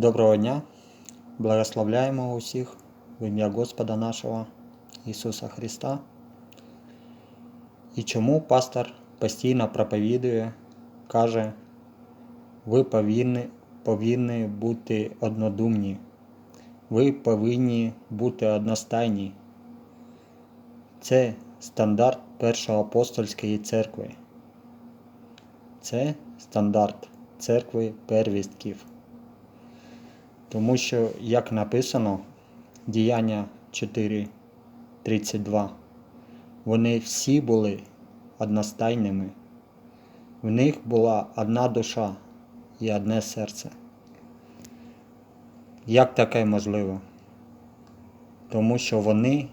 Доброго дня! Благословляємо усіх в ім'я Господа нашого Ісуса Христа. І чому пастор постійно проповідує, каже, ви повинні, повинні бути однодумні, ви повинні бути одностайні. Це стандарт Першої апостольської церкви. Це стандарт церкви первістків. Тому що, як написано, діяння 4.32, вони всі були одностайними. В них була одна душа і одне серце. Як таке можливо? Тому що вони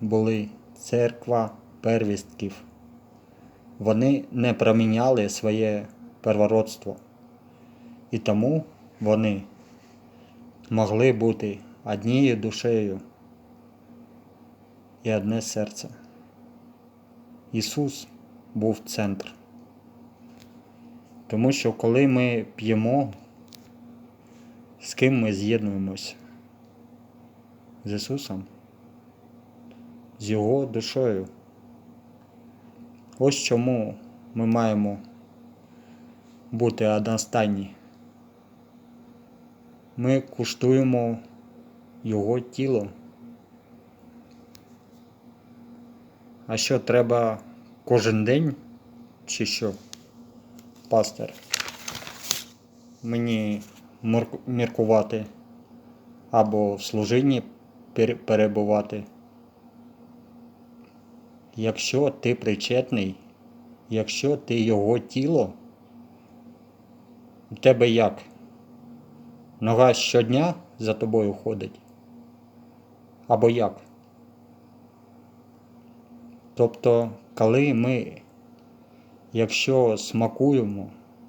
були церква первістків. Вони не проміняли своє первородство. І тому вони могли бути однією душею і одне серце. Ісус був центр. Тому що коли ми п'ємо, з ким ми з'єднуємося? З Ісусом, з Його душою. Ось чому ми маємо бути одностайні. Ми куштуємо його тіло. А що треба кожен день? Чи що? Пастор? Мені міркувати або в служінні перебувати. Якщо ти причетний, якщо ти його тіло, у тебе як? Нога щодня за тобою ходить? Або як? Тобто, коли ми, якщо смакуємо,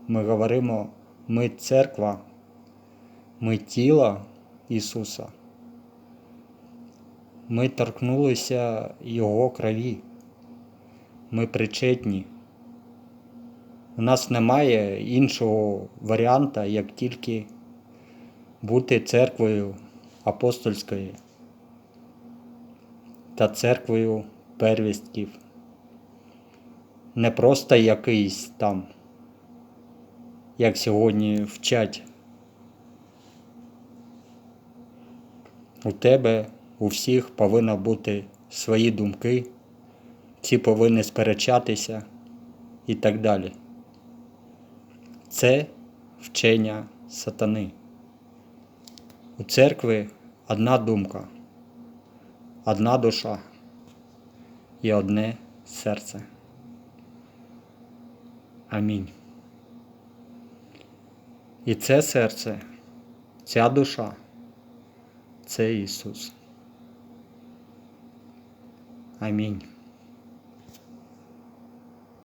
ми говоримо, ми церква, ми тіло Ісуса, ми торкнулися Його крові, ми причетні. У нас немає іншого варіанта, як тільки бути церквою апостольською та церквою первістків. Не просто якийсь там, як сьогодні вчать. У тебе, у всіх повинні бути свої думки, всі повинні сперечатися і так далі. Це вчення сатани. У церкви одна думка, одна душа і одне серце. Амінь. І це серце, ця душа це Ісус. Амінь.